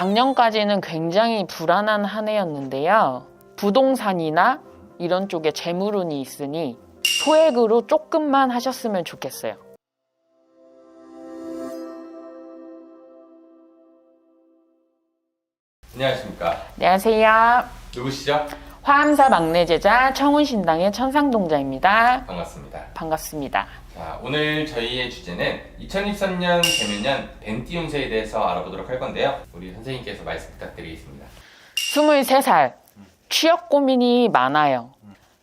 작년까지는 굉장히 불안한 한 해였는데요. 부동산이나 이런 쪽에 재물운이 있으니 소액으로 조금만 하셨으면 좋겠어요. 안녕하십니까. 안녕하세요. 누구시죠? 화암사 막내 제자 청운신당의 천상동자입니다. 반갑습니다. 반갑습니다. 자, 오늘 저희의 주제는 2023년 개묘년 벤띠 운세에 대해서 알아보도록 할 건데요. 우리 선생님께서 말씀 부탁드리겠습니다. 23살. 취업 고민이 많아요.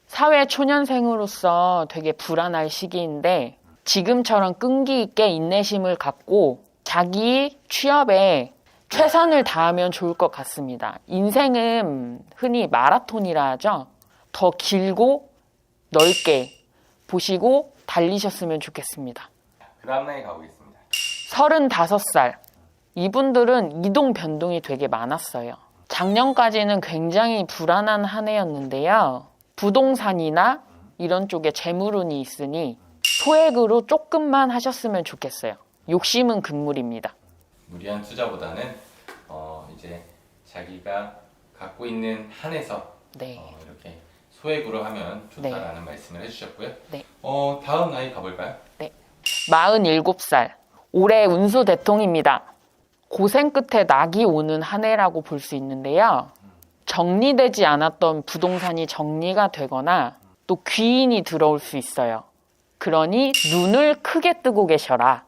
사회 초년생으로서 되게 불안할 시기인데 지금처럼 끈기 있게 인내심을 갖고 자기 취업에 최선을 다하면 좋을 것 같습니다. 인생은 흔히 마라톤이라 하죠. 더 길고 넓게 보시고 달리셨으면 좋겠습니다. 그 다음 나이 가보겠습니다. 35살. 이분들은 이동 변동이 되게 많았어요. 작년까지는 굉장히 불안한 한 해였는데요. 부동산이나 이런 쪽에 재물운이 있으니 소액으로 조금만 하셨으면 좋겠어요. 욕심은 금물입니다. 무리한 투자보다는 어, 이제 자기가 갖고 있는 한에서 네. 어, 이렇게 소액으로 하면 좋다라는 말씀을 해주셨고요. 네. 어, 다음 나이 가볼까요? 47살. 올해 운수 대통입니다. 고생 끝에 낙이 오는 한 해라고 볼 수 있는데요. 정리되지 않았던 부동산이 정리가 되거나 또 귀인이 들어올 수 있어요. 그러니 눈을 크게 뜨고 계셔라.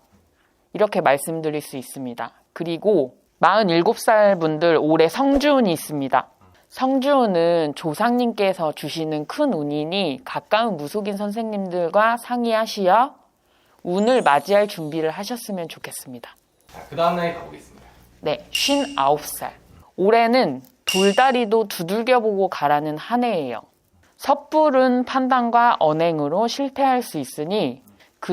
이렇게 말씀드릴 수 있습니다. 그리고 47살 분들 올해 성주운이 있습니다. 성주운은 조상님께서 주시는 큰 운이니 가까운 무속인 선생님들과 상의하시어 운을 맞이할 준비를 하셨으면 좋겠습니다. 자, 그 다음 나이 가보겠습니다. 네, 59살. 올해는 돌다리도 두들겨보고 가라는 한 해예요. 섣부른 판단과 언행으로 실패할 수 있으니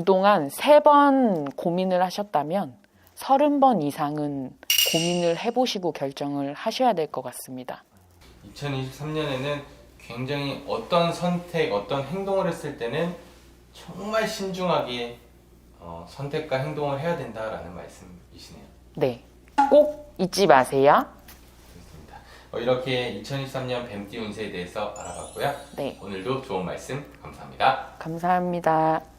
그동안 세 번 고민을 하셨다면 서른 번 이상은 고민을 해보시고 결정을 하셔야 될 것 같습니다. 2023년에는 굉장히 어떤 선택, 어떤 행동을 했을 때는 정말 신중하게 어, 선택과 행동을 해야 된다라는 말씀이시네요. 네, 꼭 잊지 마세요. 좋습니다. 어, 이렇게 2023년 뱀띠 운세에 대해서 알아봤고요. 네, 오늘도 좋은 말씀 감사합니다. 감사합니다.